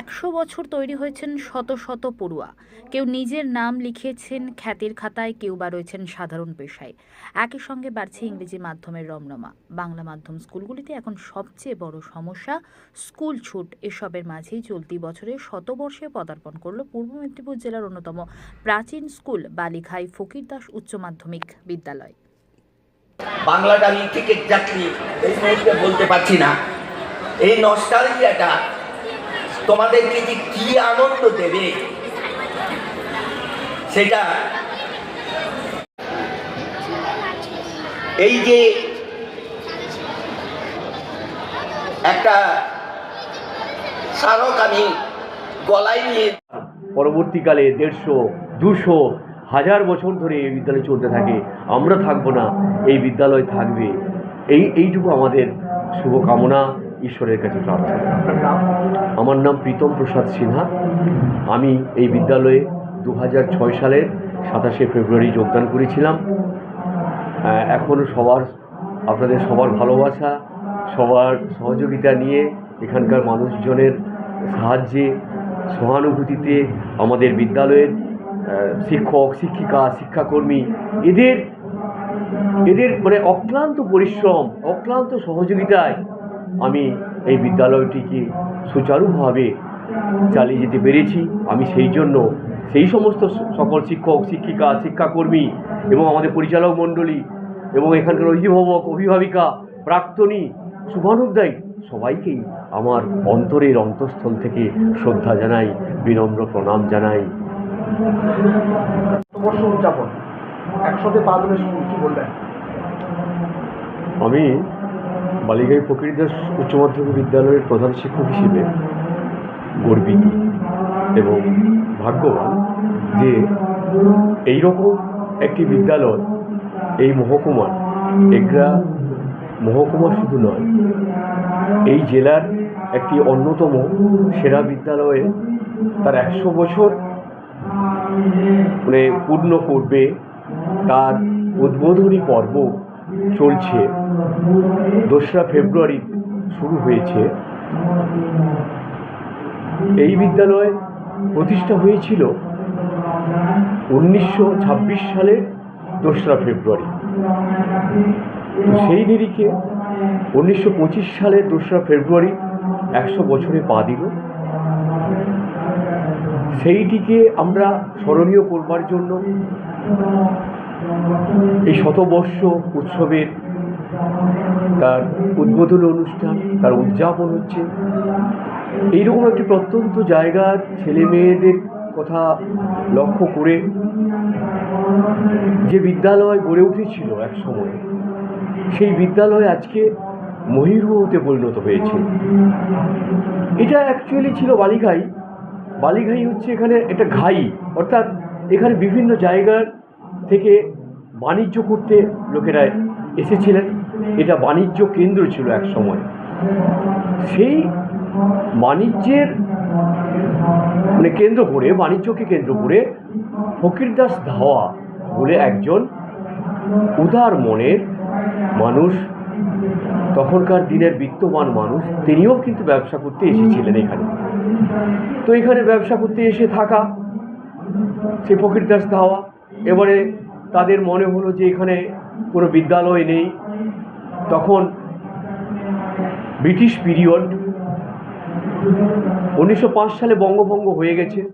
একশো বছর তৈরি হয়েছেন শত শত পড়ুয়া। কেউ নিজের নাম লিখিয়েছেন খ্যাতির খাতায় কেউ বা রয়েছেন সাধারণ পেশায়। একই সঙ্গে বাড়ছে ইংরেজি মাধ্যমের রমরমা। বাংলা মাধ্যম স্কুলগুলিতে এখন সবচেয়ে বড় সমস্যা স্কুল ছুট। এসবের মাঝেই চলতি বছরে শতবর্ষে পদার্পণ করল পূর্ব মেদিনীপুর জেলার অন্যতম প্রাচীন স্কুল বালিখাই ফকির দাস উচ্চ মাধ্যমিক বিদ্যালয়। বাংলাটা আমি ঠিক এক্স্যাক্টলি এই মুহূর্তে বলতে পারছি না। এই নস্টালজিয়াটা তোমাদেরকে যে কি আনন্দ দেবে, সেটা এই যে একটা স্মারক আমি গলায় নিয়ে পরবর্তীকালে দেড়শো, দুশো, হাজার বছর ধরে এই বিদ্যালয় চলতে থাকে। আমরা থাকব না, এই বিদ্যালয় থাকবে। এই, এইটুকু আমাদের শুভকামনা। ঈশ্বরের কাছে প্রার্থনা। আমার নাম প্রীতম প্রসাদ সিনহা। আমি এই বিদ্যালয়ে দু সালের সাতাশে ফেব্রুয়ারি যোগদান করেছিলাম। এখনও সবার, আপনাদের সবার ভালোবাসা, সবার সহযোগিতা নিয়ে এখানকার মানুষজনের সাহায্যে, সহানুভূতিতে আমাদের বিদ্যালয়ের শিক্ষক, শিক্ষিকা, শিক্ষাকর্মী, এদের এদের মানে অক্লান্ত পরিশ্রম, অক্লান্ত সহযোগিতায় আমি এই বিদ্যালয়টিকে সুচারুভাবে চালিয়ে যেতে পেরেছি? আমি সেই জন্য সেই সমস্ত সকল শিক্ষক শিক্ষিকা শিক্ষাকর্মী এবং আমাদের পরিচালক মণ্ডলী এবং এখানকার অভিভাবক অভিভাবিকা প্রাক্তনী শুভানুদ্দায়ী সবাইকেই আমার অন্তরের অন্তঃস্থল থেকে শ্রদ্ধা জানাই বিনম্র প্রণাম জানাই। আমি বালিগাই ফকিরদাস উচ্চ মাধ্যমিক বিদ্যালয়ের প্রধান শিক্ষক হিসেবে গর্বিত এবং ভাগ্যবান যে এই রকম একটি বিদ্যালয়, এই মহকুমার এগরা মহকুমা শুধু নয়, এই জেলার একটি অন্যতম সেরা বিদ্যালয়ে তার একশো বছর মানে পূর্ণ করবে তার উদ্বোধনী পর্ব চলছে। দোসরা ফেব্রুয়ারি শুরু হয়েছে। এই বিদ্যালয় প্রতিষ্ঠা হয়েছিল উনিশশো ছাব্বিশ সালের দোসরা ফেব্রুয়ারি। সেই নিরিখে উনিশশো সালের দোসরা ফেব্রুয়ারি একশো বছরে পা দিল। সেইটিকে আমরা স্মরণীয় করবার জন্য এই শতবর্ষ উৎসবের তার উদ্বোধন অনুষ্ঠান, তার উদযাপন হচ্ছে। এইরকম একটি প্রত্যন্ত জায়গার ছেলে মেয়েদের কথা লক্ষ্য করে যে বিদ্যালয় গড়ে উঠেছিল এক সময় সেই বিদ্যালয় আজকে মহিরুহতে পরিণত হয়েছে। এটা অ্যাকচুয়ালি ছিল বালিঘাই। বালিঘাই হচ্ছে এখানে একটা ঘাই, অর্থাৎ এখানে বিভিন্ন জায়গার থেকে বাণিজ্য করতে লোকেরা এসেছিলেন। এটা বাণিজ্য কেন্দ্র ছিল এক সময়। সেই বাণিজ্যের মানে কেন্দ্র করে, বাণিজ্যকে কেন্দ্র করে ফকিরদাস ধাওয়া বলে একজন উদার মনের মানুষ, তখনকার দিনের বিত্তমান মানুষ, তিনিও কিন্তু ব্যবসা করতে এসেছিলেন এখানে। তো এখানে ব্যবসা করতে এসে থাকা সে ফকিরদাস ধাওয়া এবারে তাদের মনে হলো যে এখানে কোনো বিদ্যালয় নেই। তখন ব্রিটিশ পিরিয়ড উনিশশো পাঁচ সালে বঙ্গভঙ্গ হয়ে গেছে।